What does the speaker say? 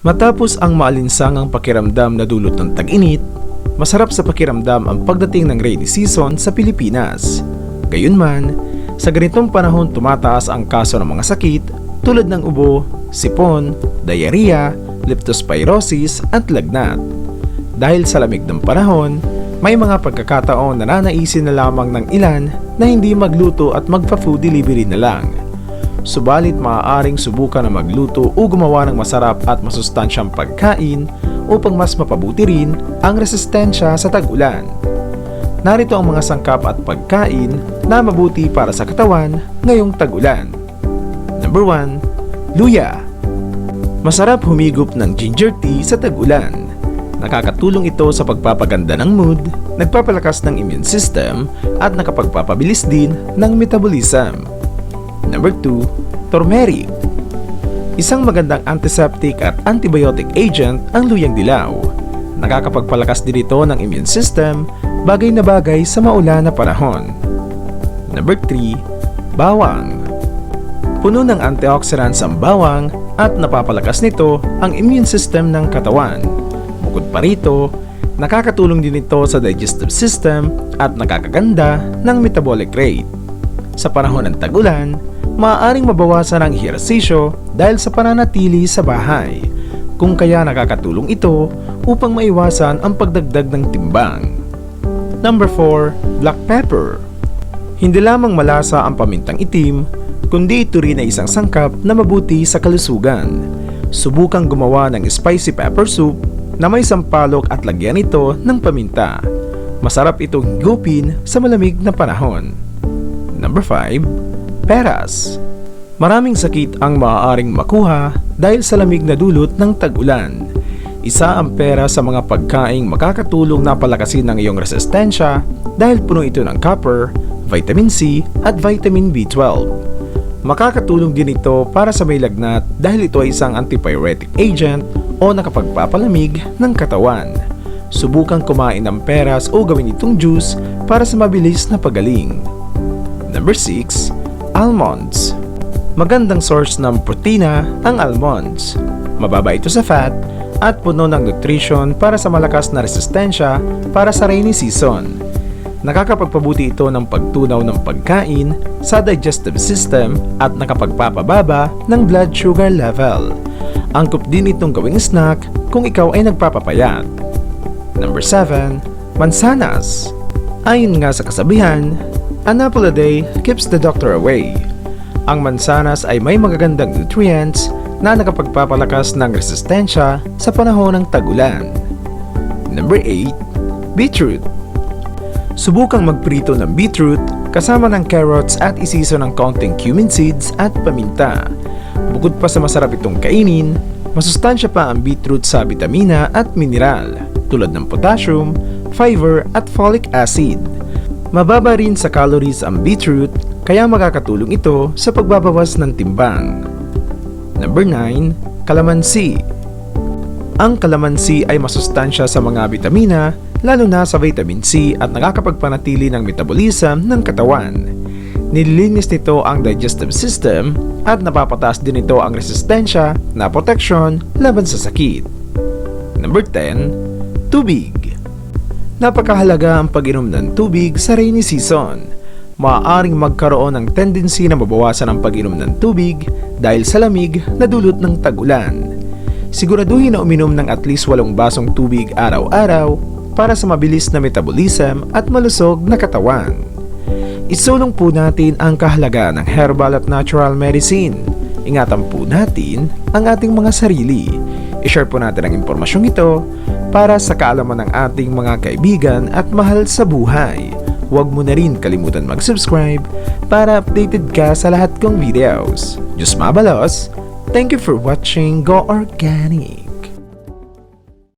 Matapos ang maalinsangang pakiramdam na dulot ng tag-init, masarap sa pakiramdam ang pagdating ng rainy season sa Pilipinas. Gayunman, sa ganitong panahon tumataas ang kaso ng mga sakit tulad ng ubo, sipon, diarrhea, leptospirosis at lagnat. Dahil sa lamig ng panahon, may mga pagkakataon na nanaisin na lamang ng ilan na hindi magluto at magpa-food delivery na lang. Subalit maaaring subukan na magluto o gumawa ng masarap at masustansyang pagkain upang mas mapabuti rin ang resistensya sa tag-ulan. Narito ang mga sangkap at pagkain na mabuti para sa katawan ngayong tag-ulan. Number 1. Luya Masarap humigop ng ginger tea sa tag-ulan. Nakakatulong ito sa pagpapaganda ng mood, nagpapalakas ng immune system, at nakapagpapabilis din ng metabolism. Number 2. Turmeric Isang magandang antiseptic at antibiotic agent ang luyang dilaw. Nakakapagpalakas din ito ng immune system, bagay na bagay sa maulan na panahon. Number 3. Bawang Puno ng antioxidants ang bawang at napapalakas nito ang immune system ng katawan. Bukod pa rito, nakakatulong din ito sa digestive system at nakakaganda ng metabolic rate. Sa panahon ng tag-ulan, maaaring mabawasan ang ehersisyo dahil sa pananatili sa bahay, kung kaya nakakatulong ito upang maiwasan ang pagdagdag ng timbang. Number 4. Black pepper Hindi lamang malasa ang pamintang itim, kundi ito rin ay isang sangkap na mabuti sa kalusugan. Subukang gumawa ng spicy pepper soup na may sampalok at lagyan ito ng paminta. Masarap itong higupin sa malamig na panahon. Number 5. Peras Maraming sakit ang maaaring makuha dahil sa lamig na dulot ng tag-ulan. Isa ang pera sa mga pagkaing makakatulong na palakasin ng iyong resistensya dahil puno ito ng copper, vitamin C at vitamin B12. Makakatulong din ito para sa may lagnat dahil ito ay isang antipyretic agent o nakapagpapalamig ng katawan. Subukan kumain ng peras o gawin itong juice para sa mabilis na pagaling. Number 6. Almonds Magandang source ng protina ang almonds. Mababa ito sa fat at puno ng nutrition para sa malakas na resistensya para sa rainy season. Nakakapagpabuti ito ng pagtunaw ng pagkain sa digestive system at nakapagpapababa ng blood sugar level. Angkop din itong gawing snack kung ikaw ay nagpapapayat. Number 7. Mansanas Ayon nga sa kasabihan, an apple a day keeps the doctor away. Ang mansanas ay may magagandang nutrients na nakapagpapalakas ng resistensya sa panahon ng tagulan. Number 8. Beetroot Subukang magprito ng beetroot kasama ng carrots at isiso ng konting cumin seeds at paminta. Bukod pa sa masarap itong kainin, masustansya pa ang beetroot sa vitamina at mineral tulad ng potassium, fiber at folic acid. Mababa rin sa calories ang beetroot kaya makakatulong ito sa pagbabawas ng timbang. Number 9. Kalamansi Ang kalamansi ay masustansya sa mga vitamina lalo na sa vitamin C at nakakapagpanatili ng metabolism ng katawan. Nililinis nito ang digestive system at napapataas din ito ang resistensya na proteksyon laban sa sakit. Number 10. Tubig Napakahalaga ang pag-inom ng tubig sa rainy season. Maaaring magkaroon ng tendency na mabawasan ang pag-inom ng tubig dahil sa lamig na dulot ng tag-ulan. Siguraduhin na uminom ng at least 8 basong tubig araw-araw para sa mabilis na metabolism at malusog na katawan. Isulong po natin ang kahalagaan ng herbal at natural medicine. Ingatan po natin ang ating mga sarili. I-share po natin ang impormasyong ito para sa kaalaman ng ating mga kaibigan at mahal sa buhay. Huwag mo na rin kalimutan mag-subscribe para updated ka sa lahat kong videos. Diyos mabalos! Thank you for watching Go Organic!